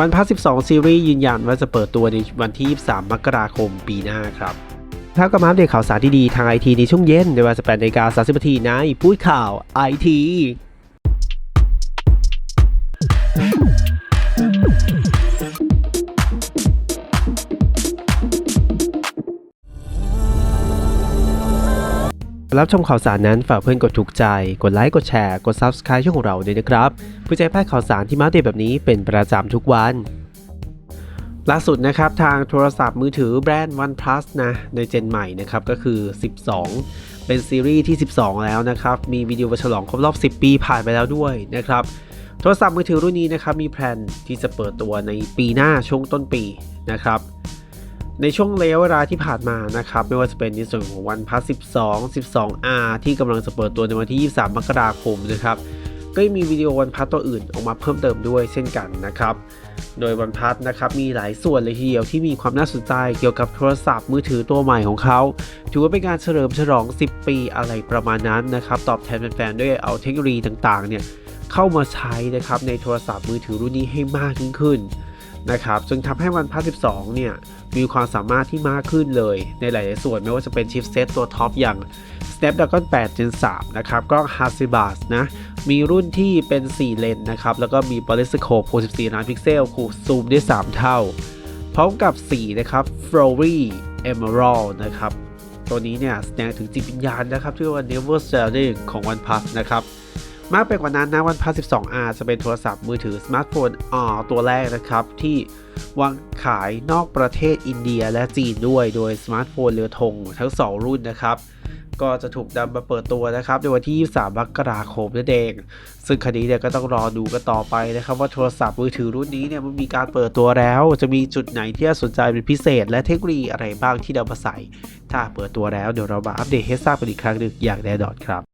วันพัส12 ซีรีส์ยืนยันว่าจะเปิดตัวในวันที่ 23 มกราคมปีหน้าครับข่าก็มาอัปเดตข่าวสารดีๆทางไอทีในช่วงเย็นในเวลา18นาฬิกา30นาทีในพูดข่าวไอที รับชมข่าวสารนั้นฝากเพื่อนกดถูกใจ กดไลค์ กดแชร์ กด Subscribe ช่องของเราด้วยนะครับเพื่อจะให้พลาดข่าวสารที่มาเดตแบบนี้เป็นประจำทุกวันล่าสุดนะครับทางโทรศัพท์มือถือแบรนด์ OnePlus นะในเจนใหม่นะครับก็คือ 12 เป็นซีรีส์ที่ 12 แล้วนะครับมีวิดีโอฉลองครบรอบ 10 ปีผ่านไปแล้วด้วยนะครับโทรศัพท์มือถือรุ่นนี้นะครับมีแผนที่จะเปิดตัวในปีหน้าช่วงต้นปีนะครับ ในช่วงระยะเวลาที่ผ่านมานะครับ ไม่ว่าจะเป็นในส่วนของ OnePlus 12 12R ที่กำลังจะเปิดตัวในวันที่ 23 มกราคมนะครับก็ยังมีวิดีโอ OnePlus ตัวอื่นออกมาเพิ่มเติมด้วยเช่นกันนะครับ โดย OnePlus นะครับมีหลายส่วนเลยทีเดียวที่มีความน่าสนใจเกี่ยวกับโทรศัพท์มือถือตัวใหม่ของเขา ถือว่าเป็นการเฉลิมฉลอง 10 ปีอะไรประมาณนั้นนะครับ ตอบแทนแฟนๆด้วยเอาเทคโนโลยีต่างๆเนี่ยเข้ามาใช้นะครับในโทรศัพท์มือถือรุ่นนี้ให้มากยิ่งขึ้น นะครับจึงทำให้ OnePlus 12 เนี่ย มีความสามารถที่มากขึ้นเลยในหลายๆส่วนไม่ว่าจะเป็นชิปเซตตัวท็อปอย่าง Snapdragon 8 Gen 3 นะครับ กล้อง Hasselblad นะ มีรุ่นที่เป็น 4 เลนส์นะครับ แล้วก็มี Periscope 64 ล้านพิกเซลคูซูมได้ 3 เท่า พร้อมกับสีนะครับ f l o r y Emerald นะครับ ตัวนี้เนี่ยแสดงถึงจิตวิญญาณนะครับที่ว่า Never Selling ของ OnePlus นะครับ มากไปกว่านั้นนะ OnePlus 12R จะเป็นโทรศัพท์มือถือสมาร์ทโฟน R ตัวแรกนะครับ ที่วางขายนอกประเทศอินเดียและจีนด้วย โดยสมาร์ทโฟนเรือธงทั้ง 2 รุ่นนะครับก็จะถูกนำมาเปิดตัวนะครับ ในวันที่ 23 มกราคมนั่นเอง ซึ่งคดีเนี่ยก็ต้องรอดูกันต่อไปนะครับ ว่าโทรศัพท์มือถือรุ่นนี้เนี่ยมันมีการเปิดตัวแล้ว จะมีจุดไหนที่น่าสนใจเป็นพิเศษ และเทคโนโลยีอะไรบ้างที่นำมาใส่ ถ้าเปิดตัวแล้วเดี๋ยวเรามาอัปเดตให้ทราบกันอีกครั้งหนึ่งอย่างแน่นอนครับ